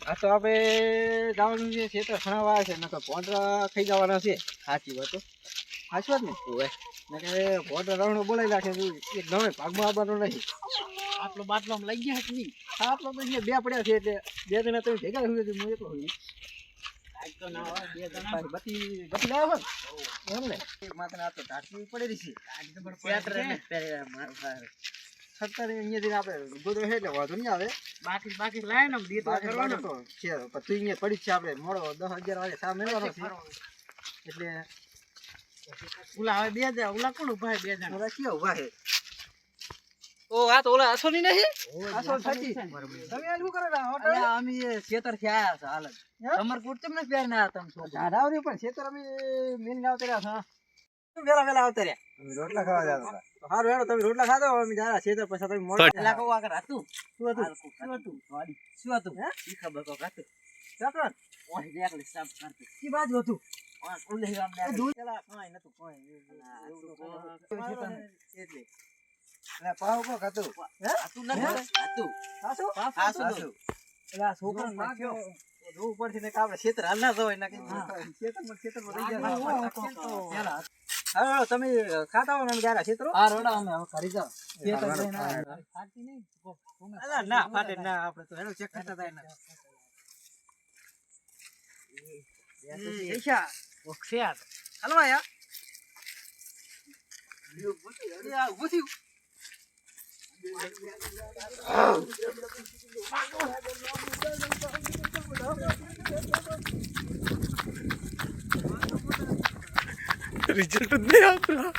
આ તો આપણે જવાનું છે ખેતર ખણાવા છે નકર પોંટરા ખાઈ જવાના છે. સાચી વાત તો સાચી વાત ને? ઓવે. નકર પોંટરા રાવણો બોલાવી રાખે એક નવે ભાગમાં આવવાનો નહીં. આટલો બાટલો લઈ ગયા કે નહીં? આપણે તો અહીંયા બે પડ્યા છે એટલે બે જણા તમે ભેગા હોય હું એકલો હોય આજ તો ના હોય બે જણા. પાછી બત્તી બત્તી લાવ્યો ને એમ ને? માત્ર આ તો ઢાંકવી પડેલી છે. સત્તર અહીંયાથી આપણે ગોદડો છે એટલે વાંધો નહીં આવે. બાકી બાકી લાય ને આમ કરવાનો. તો છે. પણ અહીંયા પડી છે આપણે. મોડો દસ અગિયાર વાગે સા મેળવાનો છે. એટલે ઉલા હવે બે જણા ઉલા કોણ ઊભા બે જણા? ઓલા ક્યાં ઊભા છે? ઓ આ તો ઓલા અસોની નહીં સાચી તમે આ શું કરો છો? હોટલ અમે ખેતરથી આયા છે હાલ તમાર કુર્તી ને પહેર ના તમે છો ઝાડાવરી પણ ખેતર અમે મેન ના આવતા છે. વેલા વેલા આવતા રહ્યા. રોટલા ખાવા જતા હતા હારું સારું હેડો તમે રોટલા ખાધો? અમે જારા તો પછી તમે મોડો પેલા કહું આગળ હતું? શું હતું? શું હતું? શું હતું? હે? ઈ ખબર કો હતું. ચાકર ઓય દેખલી સાબ કરતી કી બાજુ હતું. ઓય ઉલે આમ દેખલી. દૂધ પેલા કાંઈ નતું કાંઈ તો ખેતર એટલે. એટલે પાવ કો હતું? હે? હતું નથી હતું. સાસુ? સાસુ. એટલે આ છોકરાને નાખ્યો. ઉપરથી ને કે આપણે ખેતર હાલ ના જવાય ના કે ખેતરમાં ખેતરમાં રહી જાય હવે તમે ખાતા હોય અમે જરા ખેતરો? આ રોડા અમે હવે કરી આવ્યા. ફાટી નહીં? ના ફાટે ના આપણે તો હેડો ચેક કરતા થાય ના પૈસા ઓક્ષિયાત હાલો આયા. અરે આ ઊભું Richard, huwag na yan, bro.